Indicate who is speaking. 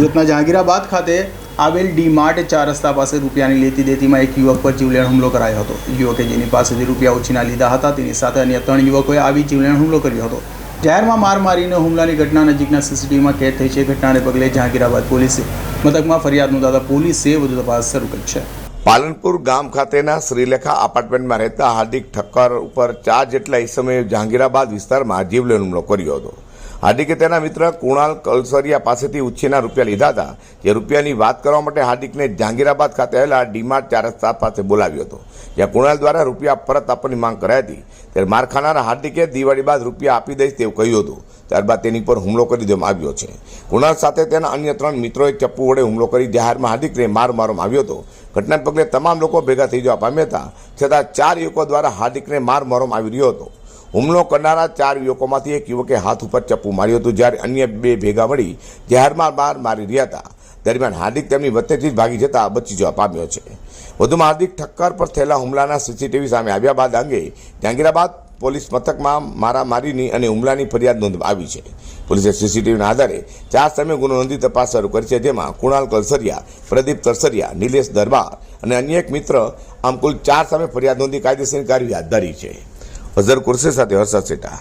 Speaker 1: સુરતના જહાંગીરાબાદ ખાતે આવેલ ડી માર્ટ ચાર રસ્તા પાસે રૂપિયાની લેતી દેતીમાં એક યુવક પર જીવલેણ હુમલો કરાયો હતો. યુવકે જેની પાસેથી રૂપિયા ઉછીના લીધા હતા, તેની સાથે અન્ય ત્રણ યુવકોએ આવી જીવલેણ હુમલો કર્યો હતો. જાહેરમાં માર મારીને હુમલાની ઘટના નજીકના સીસીટીવીમાં કેદ થઈ છે. ઘટનાને પગલે જહાંગીરાબાદ પોલીસે મથકમાં ફરિયાદ નોંધાતા પોલીસે વધુ તપાસ શરૂ કરી છે.
Speaker 2: પાલનપુર ગામ ખાતેના શ્રીલેખા એપાર્ટમેન્ટમાં રહેતા હાર્દિક ઠક્કર ઉપર ચાર જેટલા સમયે જહાંગીરાબાદ વિસ્તારમાં જીવલેણ હુમલો કર્યો હતો. હાર્દિકે તેના મિત્ર કુણાલ કલસરિયા પાસેથી ઉછીના રૂપિયા લીધા હતા, જે રૂપિયાની વાત કરવા માટે હાર્દિકને જહાંગીરાબાદ ખાતે આવેલા ડીમાર્ટ ચાર રસ્તા પાસે બોલાવ્યો હતો. જ્યાં કુણાલ દ્વારા રૂપિયા પરત આપવાની માંગ કરાઈ હતી. ત્યારે માર ખાનારા હાર્દિકે દિવાળી બાદ રૂપિયા આપી દઈશ તેવું કહ્યું હતું. ત્યારબાદ તેની પર હુમલો કરી દેવામાં આવ્યો છે. કુણાલ સાથે તેના અન્ય ત્રણ મિત્રોએ ચપ્પુ વડે હુમલો કરી જાહેરમાં હાર્દિકને માર મારવામાં આવ્યો હતો. ઘટનાને પગલે તમામ લોકો ભેગા થઈ જવા પામ્યા હતા. છતાં ચાર યુવકો દ્વારા હાર્દિકને માર મારવામાં આવી રહ્યો હતો. હુમલો કરનારા ચાર યુવકોમાંથી એક યુવકે હાથ ઉપર ચપ્પુ માર્યું હતું, જ્યારે અન્ય બે ભેગા મળી જાહેરમાં માર મારી રહ્યા હતા. દરમિયાન હાર્દિક તેમની વચ્ચેથી જ ભાગી જતા બચી જવા પામ્યો છે. વધુમાં હાર્દિક ઠક્કર પર થયેલા હુમલાના સીસીટીવી સામે આવ્યા બાદ અંગે જહાંગીરાબાદ પોલીસ મથકમાં મારામારીની અને હુમલાની ફરિયાદ નોંધવામાં આવી છે. પોલીસે સીસીટીવીના આધારે ચાર સામે ગુનો નોંધી તપાસ શરૂ કરી છે, જેમાં કુણાલ કલસરિયા, પ્રદીપ તરસરિયા, નિલેશ દરબાર અને અન્ય એક મિત્ર, આમ કુલ ચાર સામે ફરિયાદ નોંધી કાયદેસરની કાર્યવાહી હાથ ધરી છે. અઝર કુરશી સાથે હર્ષદ સેટા.